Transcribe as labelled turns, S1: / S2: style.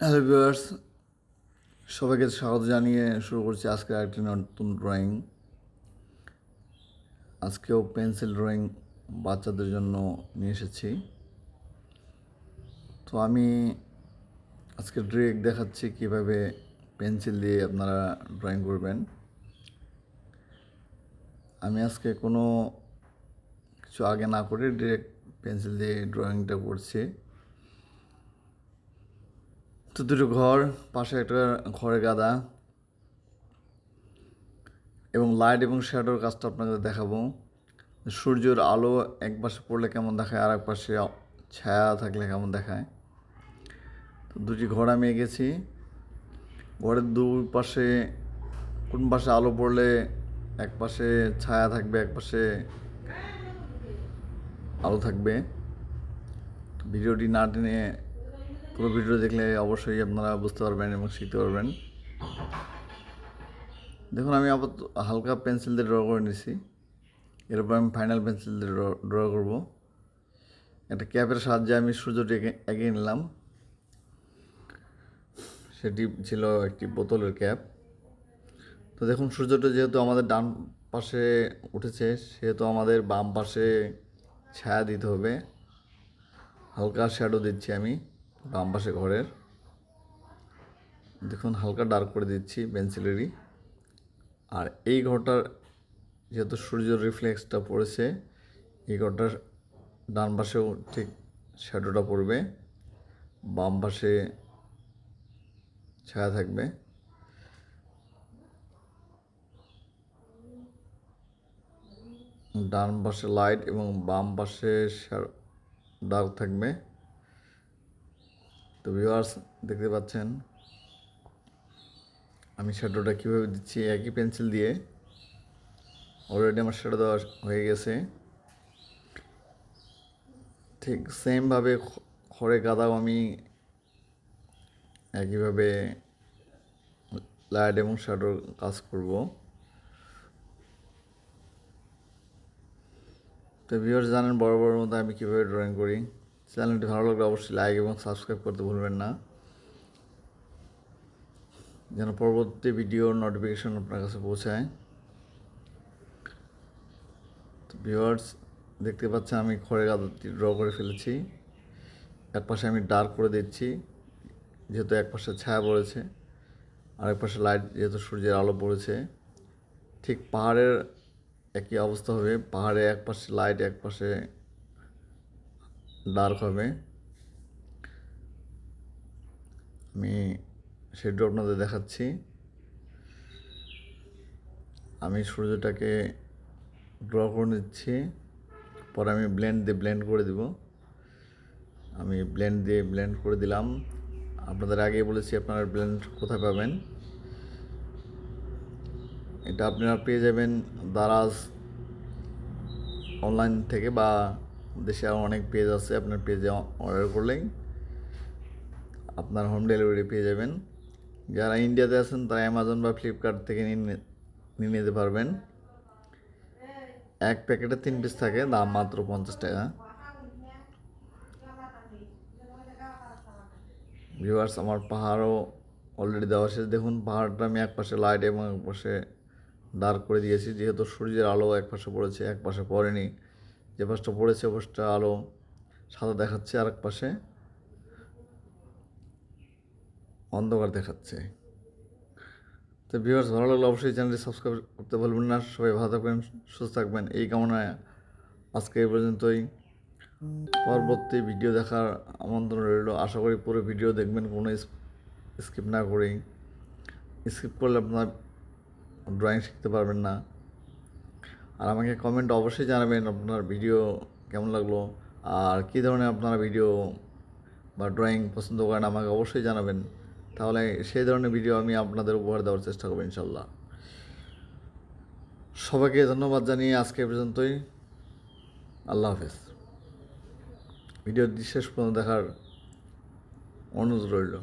S1: Hello viewers সবাইকে স্বাগত জানিয়ে শুরু করছি আজকে একটি নতুন ড্রয়িং আজকেও পেন্সিল ড্রয়িং বাচ্চাদের জন্য নিয়ে এসেছি। তো আমি আজকে ড্রেক দেখাচ্ছি কীভাবে পেন্সিল দিয়ে আপনারা ড্রয়িং করবেন। আমি আজকে কোনো কিছু আগে না করে ডিরেক্ট পেন্সিল দিয়ে ড্রয়িংটা করছি। তো দুটো ঘর, পাশে একটা ঘরে গাদা এবং লাইট এবং শ্যাডোর কাজটা আপনাদের দেখাবো। সূর্যের আলো এক পাশে পড়লে কেমন দেখায় আর এক পাশে ছায়া থাকলে কেমন দেখায়। তো দুটি ঘর আমি এঁকেছি। ঘরের দুই পাশে, কোন পাশে আলো পড়লে এক পাশে ছায়া থাকবে, এক পাশে আলো থাকবে। ভিডিওটি না টেনে পুরো ভিডিও দেখলে অবশ্যই আপনারা বুঝতে পারবেন এবং শিখতে পারবেন। দেখুন, আমি আপাতত হালকা পেন্সিল দিয়ে ড্র করে নিছি। এরপর আমি ফাইনাল পেন্সিল দিয়ে ড্র করব। একটা ক্যাপের সাহায্যে আমি সূর্যটি এঁকে- এঁকে নিলাম। সেটি ছিল একটি বোতলের ক্যাপ তো দেখুন, সূর্যটা যেহেতু আমাদের ডান পাশে উঠেছে, সেহেতু আমাদের বাম পাশে ছায়া দিতে হবে। হালকা শ্যাডো দিচ্ছি আমি। বাম পাশে ঘরের। দেখুন, হালকা ডার্ক করে দিচ্ছি পেন্সিলেরই আর এই ঘরটার যেহেতু সূর্যের রিফ্লেক্সটা পড়েছে, এই ঘরটার ডান পাশেও ঠিক শ্যাডোটা পড়বে। বাম পাশে ছায়া থাকবে। ডান পাশে লাইট এবং বাম পাশে ডার্ক থাকবে। তো ভিউয়ার্স দেখতে পাচ্ছেন, আমি শ্যাডোটা কীভাবে দিচ্ছি, একই পেন্সিল দিয়ে। অলরেডি আমার শ্যাডো দেওয়া হয়ে গেছে। ঠিক সেমভাবে খড়ে গাদাও আমি একইভাবে লাইট এবং শ্যাডোর কাজ করব। তো ভিউয়ার্স জানেন বড় বড় মতো আমি কীভাবে ড্রয়িং করি। চ্যানেলটি ভালো লাগলে অবশ্যই লাইক এবং সাবস্ক্রাইব করতে ভুলবেন না। যেন পরবর্তী ভিডিওর নোটিফিকেশন আপনার কাছে পৌঁছায়। তো ভিউয়ার্স দেখতে পাচ্ছেন আমি খড়ে গাদাটি ড্র করে ফেলেছি। এক পাশে আমি ডার্ক করে দিচ্ছি, যেহেতু এক পাশে ছায়া পড়েছে। আরেক পাশে লাইট যেহেতু সূর্যের আলো পড়েছে। ঠিক পাহাড়ের একই অবস্থা হবে, পাহাড়ে এক পাশে লাইট এক পাশে ডার্ক হবে আমি সেটা আপনাদের দেখাচ্ছি। আমি সূর্যটাকে ড্র করে নিচ্ছি। পরে আমি ব্লেন্ড দিয়ে ব্লেন্ড করে দিব। আমি ব্লেন্ড দিয়ে ব্লেন্ড করে দিলাম। আপনাদের আগেই বলেছি আপনারা ব্লেন্ড কোথায় পাবেন। এটা আপনারা পেয়ে যাবেন দারাজ অনলাইন থেকে বা দেশে আরও অনেক পেজ আছে, আপনার পেজে অর্ডার করলেই আপনার হোম ডেলিভারি পেয়ে যাবেন। যারা ইন্ডিয়াতে আছেন, তারা অ্যামাজন বা ফ্লিপকার্ট থেকে নিয়ে নিতে পারবেন। এক প্যাকেটে তিন পিস থাকে, দাম মাত্র পঞ্চাশ টাকা। ভিউয়ার্স আমার পাহাড়ও অলরেডি দেওয়া শেষ। দেখুন, পাহাড়টা আমি এক পাশে লাইট এবং এক পাশে ডার্ক করে দিয়েছি, যেহেতু সূর্যের আলো এক পাশে পড়েছে, এক পাশে পড়েনি। যে পাশটা পড়েছে পাশটা আলো সাদা দেখাচ্ছে আর এক পাশে। অন্ধকার দেখাচ্ছে। তো ভিউয়ার্স ভালো লাগলে অবশ্যই চ্যানেলটি সাবস্ক্রাইব করতে ভুলবেন না। সবাই ভালো থাকবেন, সুস্থ থাকবেন। এই কামনায় আজকে এই পর্যন্তই। পরবর্তী ভিডিও দেখার আমন্ত্রণ রইল। আশা করি পুরো ভিডিও দেখবেন, কোনো স্কিপ না করেই। স্কিপ করলে আপনার ড্রয়িং শিখতে পারবেন না। আর আমাকে কমেন্ট অবশ্যই জানাবেন আপনার ভিডিও কেমন লাগল, আর কী ধরনের আপনারা ভিডিও বা ড্রয়িং পছন্দ করেন আমাকে অবশ্যই জানাবেন। তাহলে সেই ধরনের ভিডিও আমি আপনাদের উপহার দেওয়ার চেষ্টা করব ইনশাল্লাহ। সবাইকে ধন্যবাদ জানিয়ে আজকে পর্যন্তই। আল্লাহ হাফেজ। ভিডিওটি শেষ পর্যন্ত দেখার অনুরোধ রইল।